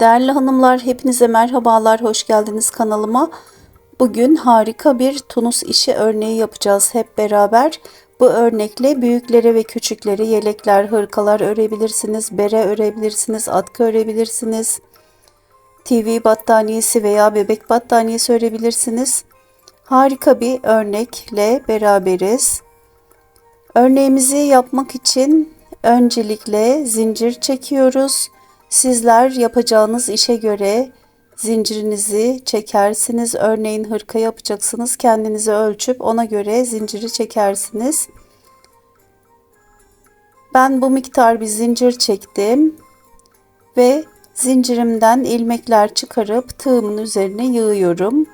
Değerli hanımlar, hepinize merhabalar, hoş geldiniz kanalıma. Bugün harika bir tunus işi örneği yapacağız hep beraber. Bu örnekle büyüklere ve küçüklere yelekler, hırkalar örebilirsiniz, bere örebilirsiniz, atkı örebilirsiniz. TV battaniyesi veya bebek battaniyesi örebilirsiniz. Harika bir örnekle beraberiz. Örneğimizi yapmak için öncelikle zincir çekiyoruz. Sizler yapacağınız işe göre zincirinizi çekersiniz. Örneğin hırka yapacaksınız. Kendinizi ölçüp ona göre zinciri çekersiniz. Ben bu miktar bir zincir çektim ve zincirimden ilmekler çıkarıp tığımın üzerine yığıyorum.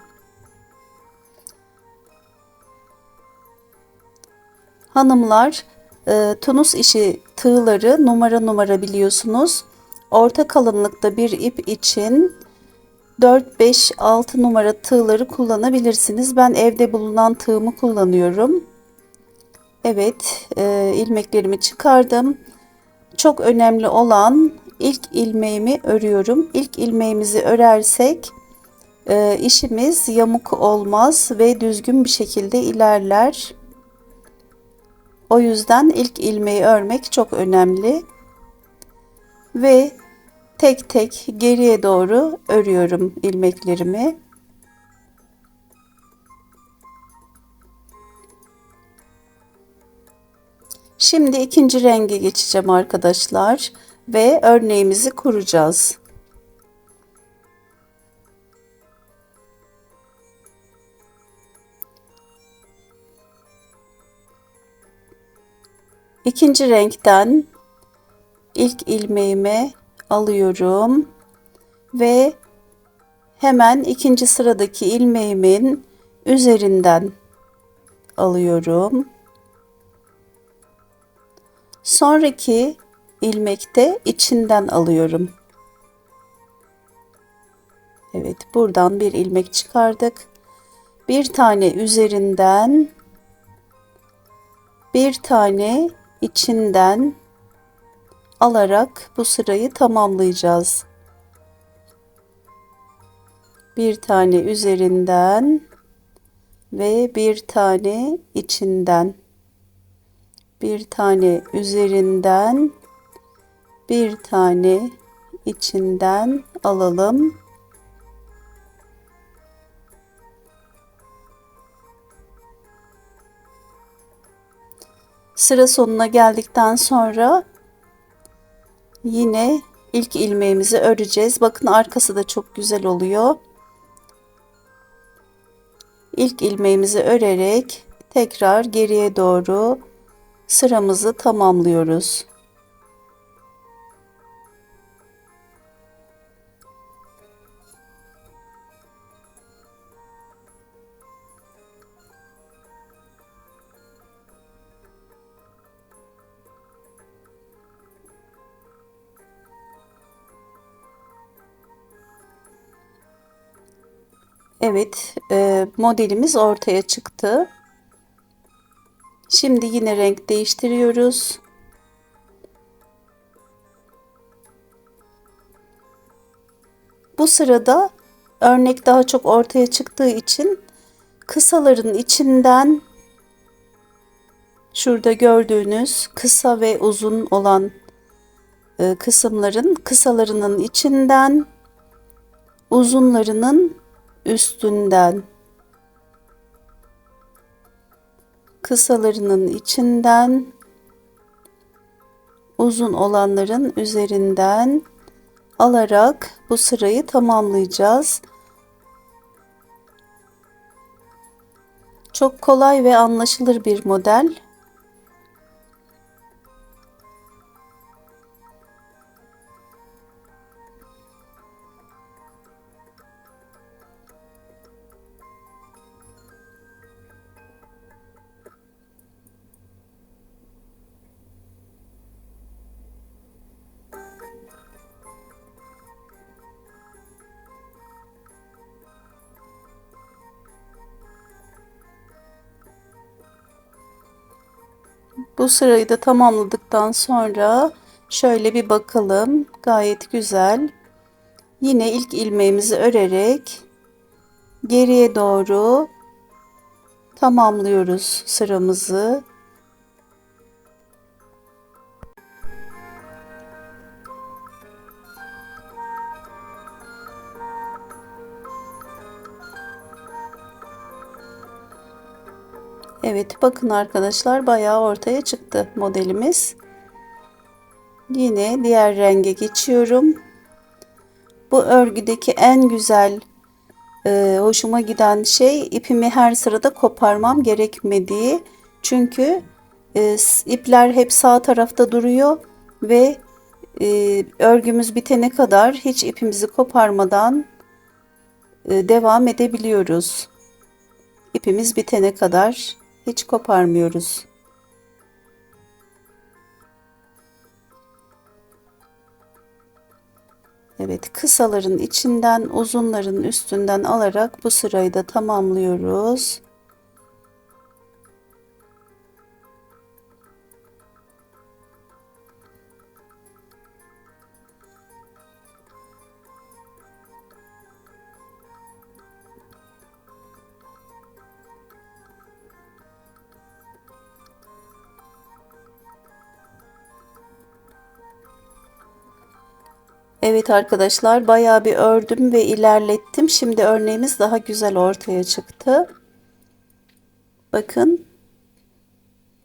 Hanımlar, e, tunus işi tığları numara numara biliyorsunuz. Orta kalınlıkta bir ip için 4, 5, 6 numara tığları kullanabilirsiniz. Ben evde bulunan tığımı kullanıyorum. Evet, e, ilmeklerimi çıkardım. Çok önemli olan ilk ilmeğimi örüyorum. İlk ilmeğimizi örersek e, işimiz yamuk olmaz ve düzgün bir şekilde ilerler. O yüzden ilk ilmeği örmek çok önemli. Ve tek tek geriye doğru örüyorum ilmeklerimi. Şimdi ikinci renge geçeceğim arkadaşlar ve örneğimizi kuracağız. İkinci renkten ilk ilmeğimi alıyorum ve hemen ikinci sıradaki ilmeğimin üzerinden alıyorum. Sonraki ilmekte içinden alıyorum. Evet, buradan bir ilmek çıkardık. Bir tane üzerinden bir tane içinden alarak bu sırayı tamamlayacağız. Bir tane üzerinden ve bir tane içinden. Bir tane üzerinden bir tane içinden alalım. Sıra sonuna geldikten sonra yine ilk ilmeğimizi öreceğiz. Bakın arkası da çok güzel oluyor. İlk ilmeğimizi örerek tekrar geriye doğru sıramızı tamamlıyoruz. Evet, e, modelimiz ortaya çıktı. Şimdi yine renk değiştiriyoruz. Bu sırada örnek daha çok ortaya çıktığı için kısaların içinden şurada gördüğünüz kısa ve uzun olan e, kısımların kısalarının içinden uzunlarının üstünden kısalarının içinden uzun olanların üzerinden alarak bu sırayı tamamlayacağız. Çok kolay ve anlaşılır bir model. Bu sırayı da tamamladıktan sonra şöyle bir bakalım. Gayet güzel. Yine ilk ilmeğimizi örerek geriye doğru tamamlıyoruz sıramızı. Evet bakın arkadaşlar bayağı ortaya çıktı modelimiz. Yine diğer renge geçiyorum. Bu örgüdeki en güzel e, hoşuma giden şey ipimi her sırada koparmam gerekmediği. Çünkü e, ipler hep sağ tarafta duruyor ve e, örgümüz bitene kadar hiç ipimizi koparmadan e, devam edebiliyoruz. İpimiz bitene kadar hiç koparmıyoruz. Evet, kısaların içinden uzunların üstünden alarak bu sırayı da tamamlıyoruz. Evet arkadaşlar bayağı bir ördüm ve ilerlettim. Şimdi örneğimiz daha güzel ortaya çıktı. Bakın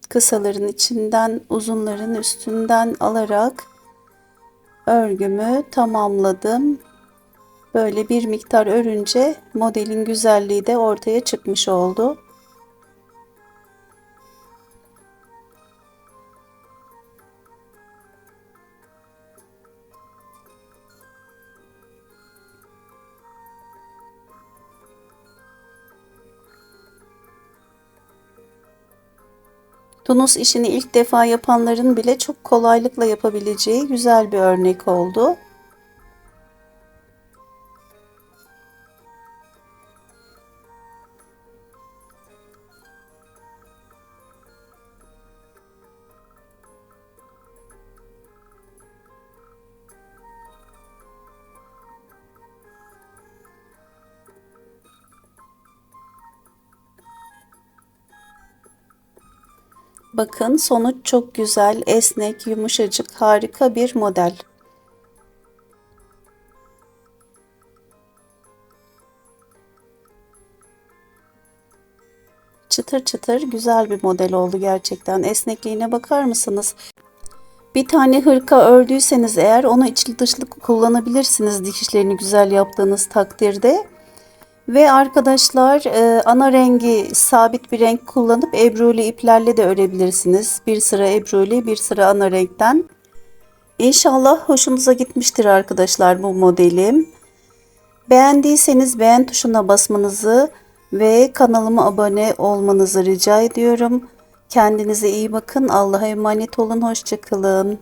kısaların içinden uzunların üstünden alarak örgümü tamamladım. Böyle bir miktar örünce modelin güzelliği de ortaya çıkmış oldu. Tunus işini ilk defa yapanların bile çok kolaylıkla yapabileceği güzel bir örnek oldu. Bakın sonuç çok güzel, esnek, yumuşacık, harika bir model. Çıtır çıtır güzel bir model oldu gerçekten. Esnekliğine bakar mısınız? Bir tane hırka ördüyseniz eğer onu içli dışlı kullanabilirsiniz dikişlerini güzel yaptığınız takdirde. Ve arkadaşlar e, ana rengi sabit bir renk kullanıp ebruli iplerle de örebilirsiniz. Bir sıra ebruli bir sıra ana renkten. İnşallah hoşunuza gitmiştir arkadaşlar bu modelim. Beğendiyseniz beğen tuşuna basmanızı ve kanalıma abone olmanızı rica ediyorum. Kendinize iyi bakın. Allah'a emanet olun. Hoşçakalın.